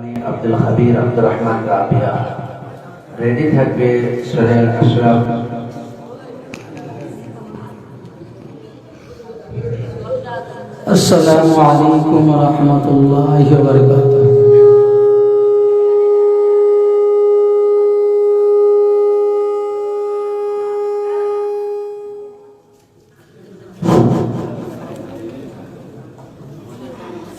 Abdul হাবির Abdur Rahman Rabiya ready থাকবে সোহেল আশরাফ السلام عليكم ورحمة الله وبركاته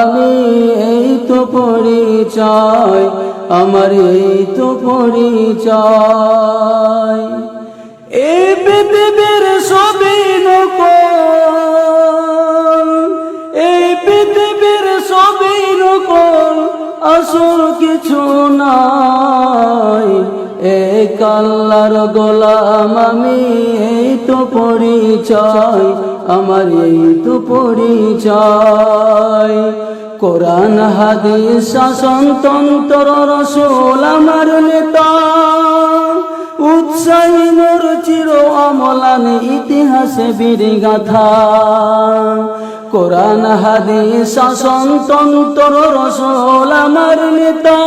আমি এই তো পরিচয়, আমার এই তো পরিচয়। এই পৃথিবীর সবই নকল এই পৃথিবীর সবই নকল, আসল কিছু নাই। এক আল্লাহর গোলাম আমি এই তো পরিচয় আমার এই তো পরিচয়। কোরআন, হাদিস, শাসন, তন্ত্র, রসুল আমার নেতা। উৎসাহী মোর চির অমলান ইতিহাসে বীর গাথা কোরআন, হাদিস, শাসন, তন্ত্র, রসুল আমার নেতা।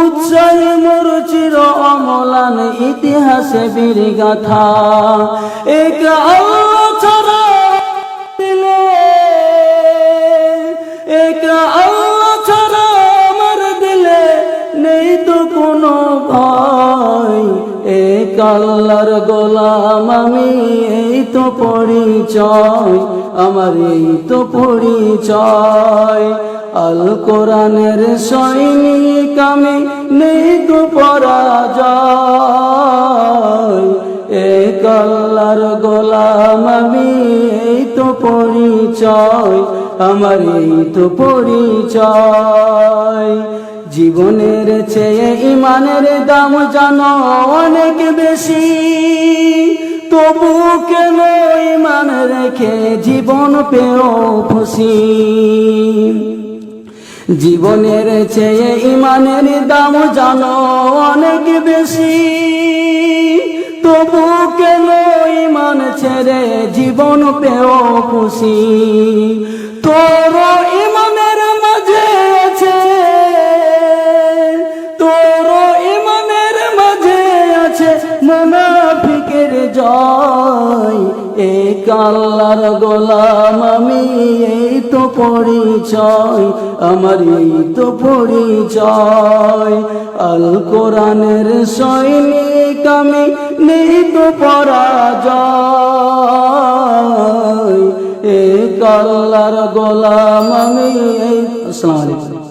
উৎসাহী মোর চির অমলান ইতিহাসে বীর গাথা এক এক আল্লাহর গোলাম, আমি এই তো পরিচয়, আমার এই তো পরিচয়। আল কোরআনের সৈনিক আমি নেই তো পরাজয়। এ আল্লাহর গোলাম, আমি এই তো পরিচয়, আমার এই তো পরিচয়। জীবনের চেয়ে ইমানের দাম জানো অনেক বেশি। তবু কেন ইমান রেখে জীবন পেও খুশি? জীবনের চেয়ে ইমানের দাম জানো অনেক বেশি। তবু কেন ইমান ছেড়ে জীবন পেও খুশি? তোর মুনাফিকের জয়, এক আল্লাহর গোলাম আমি, এই তো পরিচয়, আমার এই তো পরিচয়। আল কোরআনের সৈনিক আমি, নেই তো পরাজয়। এক আল্লাহর গোলাম আমি, এই আসসালামু আলাইকুম।